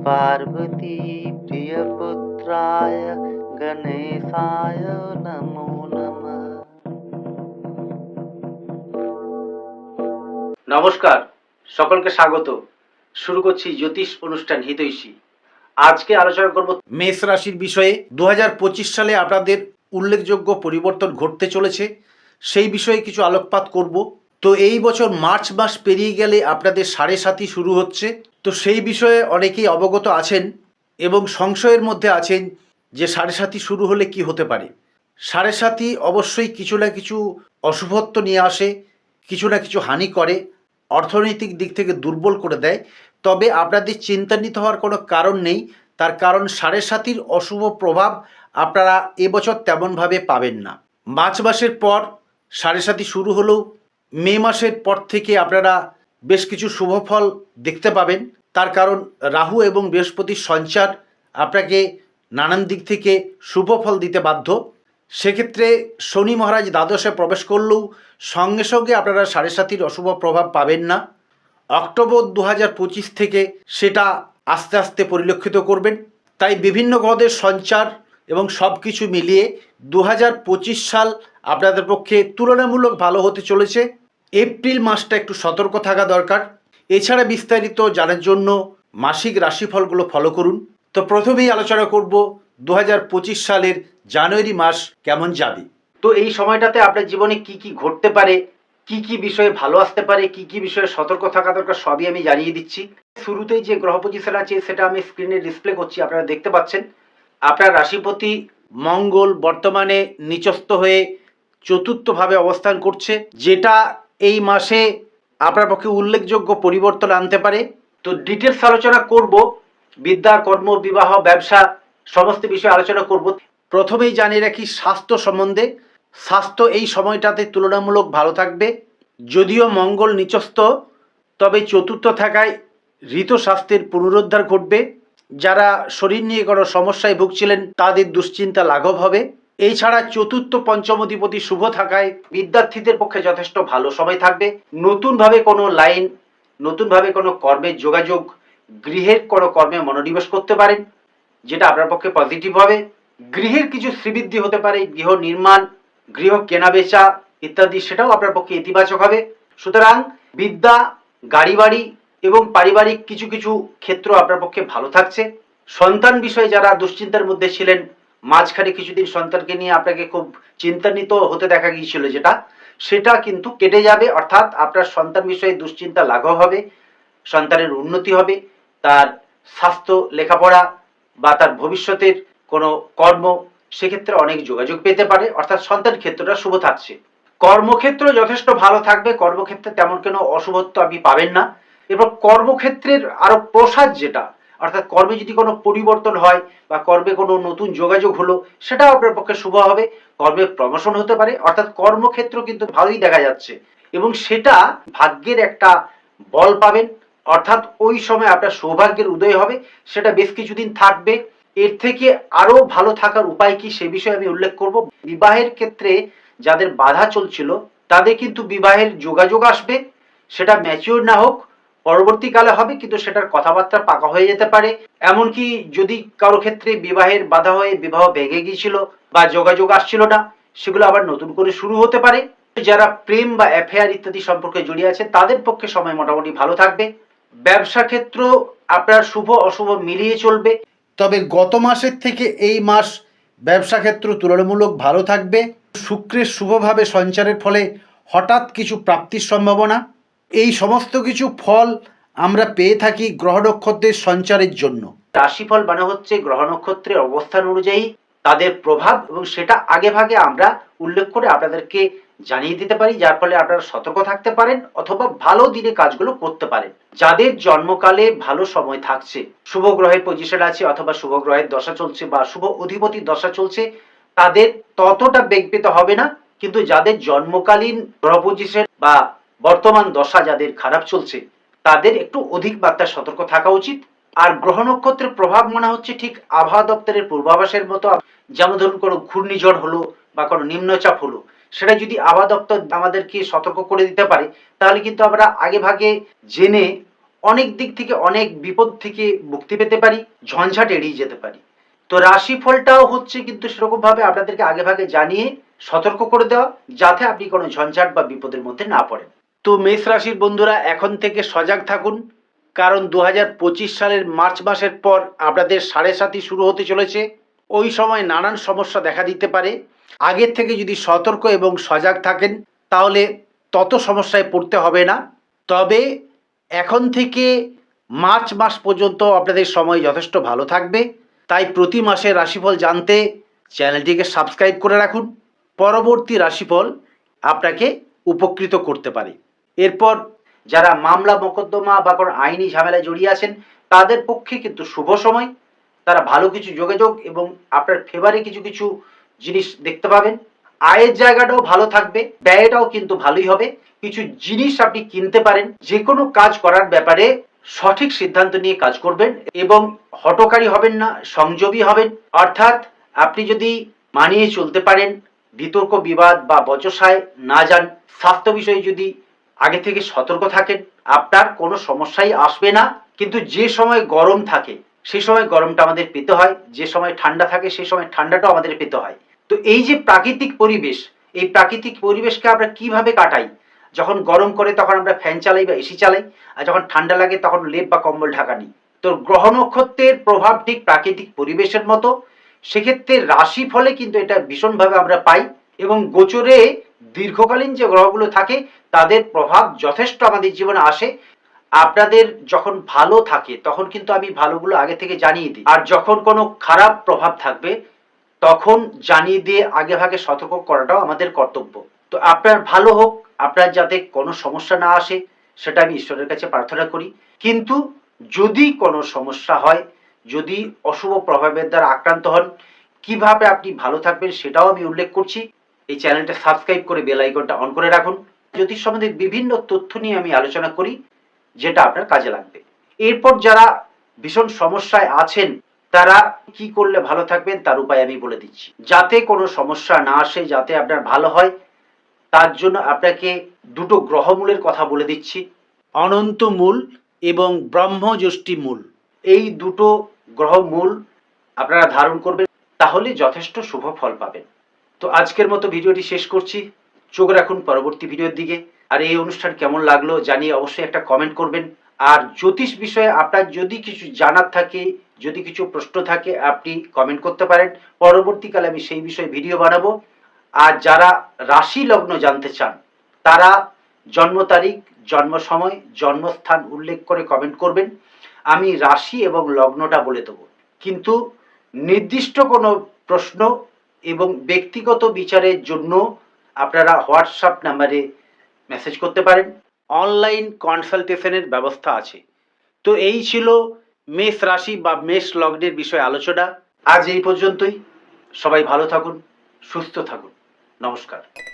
पार्वती प्रियपुत्राय गणेशाय नमो नमः নমস্কার সকলকে স্বাগত শুরু করছি জ্যোতিষ অনুষ্ঠান হিতৈষী আজকে আলোচনা করব মেষ রাশির বিষয়ে দু সালে আপনাদের উল্লেখযোগ্য পরিবর্তন ঘটতে চলেছে সেই বিষয়ে কিছু আলোকপাত করব তো এই বছর মার্চ মাস পেরিয়ে গেলে আপনাদের সাড়ে সাতই শুরু হচ্ছে। তো সেই বিষয়ে অনেকেই অবগত আছেন এবং সংশয়ের মধ্যে আছেন যে সাড়ে সাতই শুরু হলে কি হতে পারে। সাড়ে সাতই অবশ্যই কিছু না কিছু অশুভত্ব নিয়ে আসে, কিছু না কিছু হানি করে, অর্থনৈতিক দিক থেকে দুর্বল করে দেয়। তবে আপনাদের চিন্তান্বিত হওয়ার কোনো কারণ নেই, তার কারণ সাড়ে সাতির অশুভ প্রভাব আপনারা এবছর তেমনভাবে পাবেন না। মার্চ মাসের পর সাড়ে সাতি শুরু হলেও মে মাসের পর থেকে আপনারা বেশ কিছু শুভ ফল দেখতে পাবেন। তার কারণ রাহু এবং বৃহস্পতির সঞ্চার আপনাকে নানান দিক থেকে শুভ ফল দিতে বাধ্য। সেক্ষেত্রে শনি মহারাজ দ্বাদশে প্রবেশ করলেও সঙ্গে সঙ্গে আপনারা সাড়ে সাতির অশুভ প্রভাব পাবেন না। অক্টোবর দু থেকে সেটা আস্তে আস্তে পরিলক্ষিত করবেন। তাই বিভিন্ন গ্রহদের সঞ্চার এবং সব কিছু মিলিয়ে দু সাল আপনাদের পক্ষে তুলনামূলক ভালো হতে চলেছে। এপ্রিল মাসটা একটু সতর্ক থাকা দরকার। এছাড়া বিস্তারিত জানার জন্য মাসিক রাশিফলগুলো ফলো করুন। তো প্রথমেই আলোচনা করব দু হাজার পঁচিশ সালের জানুয়ারি মাস কেমন যাবে। তো এই সময়টাতে আপনার জীবনে কি কি ঘটতে পারে, কি কি বিষয়ে ভালো আসতে পারে, কি কি বিষয়ে সতর্ক থাকা দরকার সবই আমি জানিয়ে দিচ্ছি। শুরুতেই যে গ্রহ পজিশন আছে সেটা আমি স্ক্রিনে ডিসপ্লে করছি, আপনারা দেখতে পাচ্ছেন। আপনার রাশিপতি মঙ্গল বর্তমানে নিচস্থ হয়ে চতুর্থভাবে অবস্থান করছে, যেটা এই মাসে আপনার পক্ষে উল্লেখযোগ্য পরিবর্তন আনতে পারে। তো ডিটেলস আলোচনা করব, বিদ্যা, কর্ম, বিবাহ, ব্যবসা, সমস্ত বিষয়ে আলোচনা করব। প্রথমেই জানিয়ে রাখি স্বাস্থ্য সম্বন্ধে। স্বাস্থ্য এই সময়টাতে তুলনামূলক ভালো থাকবে। যদিও মঙ্গল নিচস্থ, তবে চতুর্থ থাকায় ঋত স্বাস্থ্যের পুনরুদ্ধার ঘটবে। যারা শরীর নিয়ে কোনো সমস্যায় ভুগছিলেন, তাদের দুশ্চিন্তা লাঘব হবে। এই ছাড়া চতুর্থ পঞ্চম অধিপতি শুভ থাকায় বিদ্যার্থীদের পক্ষে যথেষ্ট ভালো সময় থাকবে। নতুনভাবে কোনো লাইন, নতুনভাবে কোনো কর্মের যোগাযোগ, গৃহের কোনো কর্মে মনোনিবেশ করতে পারেন, যেটা আপনার পক্ষে পজিটিভ হবে। গৃহের কিছু শ্রীবৃদ্ধি হতে পারে, গৃহ নির্মাণ, গৃহ কেনাবেচা ইত্যাদি, সেটাও আপনার পক্ষে ইতিবাচক হবে। সুতরাং বিদ্যা গাড়ি বাড়ি এবং পারিবারিক কিছু কিছু ক্ষেত্র আপনার পক্ষে ভালো থাকছে। সন্তান বিষয়ে যারা দুশ্চিন্তার মধ্যে ছিলেন মাঝখানে কিছুদিন সন্তানকে নিয়ে আপনাকে খুব চিন্তান্বিত হতে দেখা গিয়েছিল যেটা, সেটা কিন্তু কেটে যাবে, অর্থাৎ আপনার সন্তান বিষয়ে দুশ্চিন্তা লাঘব হবে, সন্তানের উন্নতি হবে, তার স্বাস্থ্য, লেখাপড়া বা তার ভবিষ্যতের কোনো কর্ম সেক্ষেত্রে অনেক যোগাযোগ পেতে পারে, অর্থাৎ সন্তান ক্ষেত্রটা শুভ থাকছে। কর্মক্ষেত্র যথেষ্ট ভালো থাকবে, কর্মক্ষেত্রে তেমন কোনো অশুভত্ব আপনি পাবেন না। এবং কর্মক্ষেত্রের আরও প্রসাদ যেটা অর্থাৎ কর্মে যদি কোনো পরিবর্তন হয় বা কর্মে কোনো নতুন যোগাযোগ হলো, সেটাও আপনার পক্ষে শুভ হবে। কর্মে প্রমোশন হতে পারে, অর্থাৎ কর্মক্ষেত্র কিন্তু ভালোই দেখা যাচ্ছে। এবং সেটা ভাগ্যের একটা বল পাবেন, অর্থাৎ ওই সময় আপনার সৌভাগ্যের উদয় হবে, সেটা বেশ কিছুদিন থাকবে। এর থেকে আরও ভালো থাকার উপায় কি সে বিষয়ে আমি উল্লেখ করব। বিবাহের ক্ষেত্রে যাদের বাধা চলছিল, তাদের কিন্তু বিবাহের যোগাযোগ আসবে, সেটা ম্যাচিওর না হোক পরবর্তীকালে হবে, কিন্তু সেটার কথাবার্তা পাকা হয়ে যেতে পারে। এমনকি যদি কারও ক্ষেত্রে বিবাহের বাধা হয়ে বিবাহ ভেঙে গিয়েছিল বা যোগাযোগ আসছিল না, সেগুলো আবার নতুন করে শুরু হতে পারে। যারা প্রেম বা অ্যাফেয়ার ইত্যাদি সম্পর্কে জড়িয়ে আছে, তাদের পক্ষে সময় মোটামুটি ভালো থাকবে। ব্যবসা ক্ষেত্র আপনার শুভ অশুভ মিলিয়ে চলবে। তবে গত মাসের থেকে এই মাস ব্যবসা ক্ষেত্র তুলনামূলক ভালো থাকবে। শুক্রের শুভভাবে সঞ্চারের ফলে হঠাৎ কিছু প্রাপ্তির সম্ভাবনা। এই সমস্ত কিছু ফল আমরা পেয়ে থাকি গ্রহ নক্ষত্রের সঞ্চারের জন্য। রাশিফল মানে হচ্ছে গ্রহ নক্ষত্রের অবস্থান অনুযায়ী তাদের প্রভাব এবং সেটা আগে ভাগে আমরা উল্লেখ করে আপনাদেরকে জানিয়ে দিতে পারি, যার ফলে আপনারা সতর্ক থাকতে পারেন অথবা ভালো দিনে কাজগুলো করতে পারেন। যাদের জন্মকালে ভালো সময় থাকছে, শুভ গ্রহের পজিশন আছে অথবা শুভ গ্রহের দশা চলছে বা শুভ অধিপতির দশা চলছে, তাদের ততটা বেগ পেতে হবে না। কিন্তু যাদের জন্মকালীন গ্রহ পজিশন বা বর্তমান দশা যাদের খারাপ চলছে, তাদের একটু অধিক মাত্রায় সতর্ক থাকা উচিত। আর গ্রহ নক্ষত্রের প্রভাব মনে হচ্ছে ঠিক আবহাওয়া দপ্তরের পূর্বাভাসের মতো। যেমন ধরুন, কোনো ঘূর্ণিঝড় হলো বা কোনো নিম্নচাপ হলো, সেটা যদি আবহাওয়া দপ্তর আমাদেরকে সতর্ক করে দিতে পারে, তাহলে কিন্তু আমরা আগে ভাগে জেনে অনেক দিক থেকে, অনেক বিপদ থেকে মুক্তি পেতে পারি, ঝঞ্ঝাট এড়িয়ে যেতে পারি। তো রাশিফলটাও হচ্ছে কিন্তু সেরকমভাবে আপনাদেরকে আগে ভাগে জানিয়ে সতর্ক করে দেওয়া, যাতে আপনি কোনো ঝঞ্ঝাট বা বিপদের মধ্যে না পড়েন। তো মেষ রাশির বন্ধুরা, এখন থেকে সজাগ থাকুন, কারণ দু হাজার পঁচিশ সালের মার্চ মাসের পর আপনাদের সাড়ে সাতই শুরু হতে চলেছে। ওই সময় নানান সমস্যা দেখা দিতে পারে। আগের থেকে যদি সতর্ক এবং সজাগ থাকেন, তাহলে তত সমস্যায় পড়তে হবে না। তবে এখন থেকে মার্চ মাস পর্যন্ত আপনাদের সময় যথেষ্ট ভালো থাকবে। তাই প্রতি মাসে রাশিফল জানতে চ্যানেলটিকে সাবস্ক্রাইব করে রাখুন। পরবর্তী রাশিফল আপনাকে উপকৃত করতে পারে। এরপর যারা মামলা, মোকদ্দমা বা কোনো আইনি ঝামেলায় জড়িয়ে আছেন, তাদের পক্ষে কিন্তু শুভ সময়। তারা ভালো কিছু যোগাযোগ এবং আপনার ফেভারে কিছু কিছু জিনিস দেখতে পাবেন। আয়ের জায়গাটাও ভালো থাকবে, ব্যয়টাও কিন্তু ভালোই হবে। কিছু জিনিস আপনি কিনতে পারেন যে কোনো কাজ করার ব্যাপারে সঠিক সিদ্ধান্ত নিয়ে কাজ করবেন এবং হটকারী হবেন না, সংযমী হবেন। অর্থাৎ আপনি যদি মানিয়ে চলতে পারেন, বিতর্ক, বিবাদ বা বচসায় না যান, স্বাস্থ্য বিষয়ে যদি আগে থেকে সতর্ক থাকেন। আপনার কোনো সমস্যাই আসবে না, কিন্তু যে সময় গরম থাকে সেই সময় গরমটা আমাদের পেতে হয়। যে সময় ঠান্ডা থাকে সেই সময় ঠান্ডাটাও আমাদের পেতে হয়। তো এই যে প্রাকৃতিক পরিবেশ, এই প্রাকৃতিক পরিবেশকে আমরা কীভাবে কাটাই? যখন গরম করে তখন আমরা ফ্যান চালাই বা এসি চালাই, আর যখন ঠান্ডা লাগে তখন লেপ বা কম্বল ঢাকা নিই তো গ্রহ নক্ষত্রের প্রভাব ঠিক প্রাকৃতিক পরিবেশের মতো। সেক্ষেত্রে রাশি ফলে কিন্তু এটা ভীষণভাবে আমরা পাই এবং গোচরে দীর্ঘকালীন যে গ্রহগুলো থাকে তাদের প্রভাব যথেষ্ট আমাদের জীবনে আসে। আপনাদের যখন ভালো থাকে, তখন কিন্তু আমি ভালোগুলো আগে থেকে জানিয়ে দিই। আর যখন কোনো খারাপ প্রভাব থাকবে, তখন জানিয়ে দিয়ে আগে ভাগে সতর্ক করাটাও আমাদের কর্তব্য। তো আপনার ভালো হোক, আপনার যাতে কোনো সমস্যা না আসে, সেটা আমি ঈশ্বরের কাছে প্রার্থনা করি। কিন্তু যদি কোনো সমস্যা হয়, যদি অশুভ প্রভাবের দ্বারা আক্রান্ত হন, কীভাবে আপনি ভালো থাকবেন সেটাও আমি উল্লেখ করছি। এই চ্যানেলটা সাবস্ক্রাইব করে বেল আইকনটা অন করে রাখুন। জ্যোতিষ সম্বন্ধে বিভিন্ন তথ্য নিয়ে আমি আলোচনা করি, যেটা আপনার কাজে লাগবে। এরপর যারা ভীষণ সমস্যায় আছেন, তারা কি করলে ভালো থাকবেন তার উপায় আমি বলে দিচ্ছি। যাতে কোনো সমস্যা না আসে, যাতে আপনার ভালো হয়, তার জন্য আপনাকে দুটো গ্রহমূলের কথা বলে দিচ্ছি। অনন্ত মূল এবং ব্রহ্মযষ্টি মূল। এই দুটো গ্রহমূল আপনারা ধারণ করবেন, তাহলে যথেষ্ট শুভ ফল পাবেন। তো আজকের মতো ভিডিওটি শেষ করছি। চোখ রাখুন পরবর্তী ভিডিওর দিকে। আর এই অনুষ্ঠান কেমন লাগল জানিয়ে অবশ্যই একটা কমেন্ট করবেন। আর জ্যোতিষ বিষয়ে আপনার যদি কিছু জানার থাকে, যদি কিছু প্রশ্ন থাকে, আপনি কমেন্ট করতে পারেন। পরবর্তীকালে আমি সেই বিষয়ে ভিডিও বানাবো। আর যারা রাশি লগ্ন জানতে চান, তারা জন্ম তারিখ, জন্ম সময়, জন্মস্থান উল্লেখ করে কমেন্ট করবেন। আমি রাশি এবং লগ্নটা বলে দেবো। কিন্তু নির্দিষ্ট কোনো প্রশ্ন এবং ব্যক্তিগত বিচারের জন্য আপনারা হোয়াটসঅ্যাপ নাম্বারে মেসেজ করতে পারেন। অনলাইন কনসালটেশনের ব্যবস্থা আছে। তো এই ছিল মেষ রাশি বা মেষ লগ্নের বিষয়ে আলোচনা। আজ এই পর্যন্তই। সবাই ভালো থাকুন, সুস্থ থাকুন। নমস্কার।